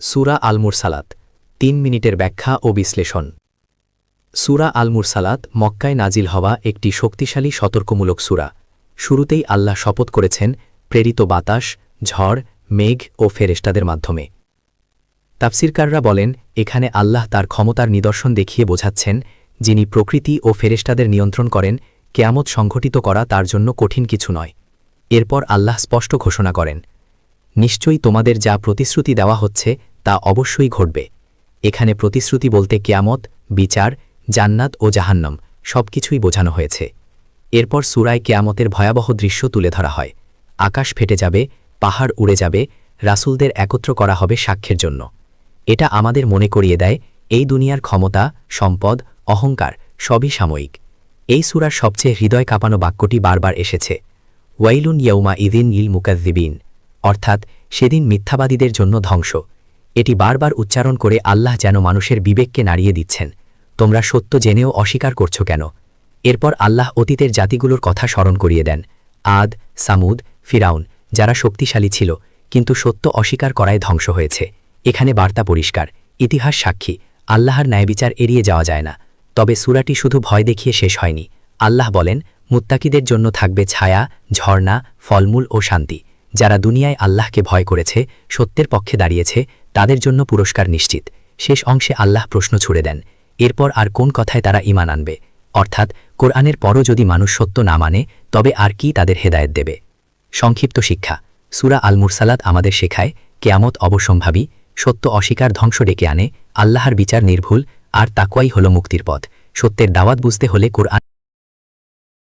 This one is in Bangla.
সুরা আল মুরসালাত তিন মিনিটের ব্যাখ্যা ও বিশ্লেষণ। সুরা আল মুরসালাত মক্কায় নাজিল হওয়া একটি শক্তিশালী সতর্কমূলক সুরা। শুরুতেই আল্লাহ শপথ করেছেন প্রেরিত বাতাস, ঝড়, মেঘ ও ফেরেস্তাদের মাধ্যমে। তাফসিরকাররা বলেন, এখানে আল্লাহ তার ক্ষমতার নিদর্শন দেখিয়ে বোঝাচ্ছেন, যিনি প্রকৃতি ও ফেরেস্তাদের নিয়ন্ত্রণ করেন, কেয়ামত সংঘটিত করা তার জন্য কঠিন কিছু নয়। এরপর আল্লাহ স্পষ্ট ঘোষণা করেন নিশ্চয়ই তোমাদের যা প্রতিশ্রুতি দেওয়া হচ্ছে, তা অবশ্যই ঘটবে। এখানে প্রতিশ্রুতি বলতে কেয়ামত, বিচার, জান্নাত ও জাহান্নম, সবকিছুই বোঝানো হয়েছে। এরপর সুরায় কেয়ামতের ভয়াবহ দৃশ্য তুলে ধরা হয়। আকাশ ফেটে যাবে, পাহাড় উড়ে যাবে, রাসুলদের একত্র করা হবে সাক্ষ্যের জন্য। এটা আমাদের মনে করিয়ে দেয়, এই দুনিয়ার ক্ষমতা, সম্পদ, অহংকার, সবই সাময়িক। এই সুরার সবচেয়ে হৃদয় কাঁপানো বাক্যটি বারবার এসেছে। ওয়াইলুন ইয়ৌমা ইদিন ইল মুকাদ্দিবিন অর্থাৎ সেদিন মিথ্যাবাদীদের জন্য ধ্বংস। এটি বারবার উচ্চারণ করে আল্লাহ যেন মানুষের বিবেককে নাড়িয়ে দিচ্ছেন। তোমরা সত্য জেনেও অস্বীকার করছ কেন? এরপর আল্লাহ অতীতের জাতিগুলোর কথা স্মরণ করিয়ে দেন। আদ, সামুদ, ফিরাউন, যারা শক্তিশালী ছিল, কিন্তু সত্য অস্বীকার করায় ধ্বংস হয়েছে। এখানে বার্তা পরিষ্কার, ইতিহাস সাক্ষী, আল্লাহর ন্যায়বিচার এড়িয়ে যাওয়া যায় না। তবে সুরাটি শুধু ভয় দেখিয়ে শেষ হয়নি। আল্লাহ বলেন, মুত্তাকিদের জন্য থাকবে ছায়া, ঝর্ণা, ফলমূল ও শান্তি। যারা দুনিয়ায় আল্লাহকে ভয় করেছে, সত্যের পক্ষে দাঁড়িয়েছে, তাদের জন্য পুরস্কার নিশ্চিত। শেষ অংশে আল্লাহ প্রশ্ন ছুড়ে দেন, এরপর আর কোন কথায় তারা ইমান আনবে? অর্থাৎ, কোরআনের পরও যদি মানুষ সত্য না মানে তবে আর কি তাদের হেদায়েত দেবে? সংক্ষিপ্ত শিক্ষা, সুরা আল মুরসালাত আমাদের শেখায়, কেয়ামত অবসম্ভাবী সত্য অস্বীকার ধ্বংস ডেকে আনে, আল্লাহর বিচার নির্ভুল, আর তাকুয়াই হল মুক্তির পথ। সত্যের দাওয়াত বুঝতে হলে কোরআন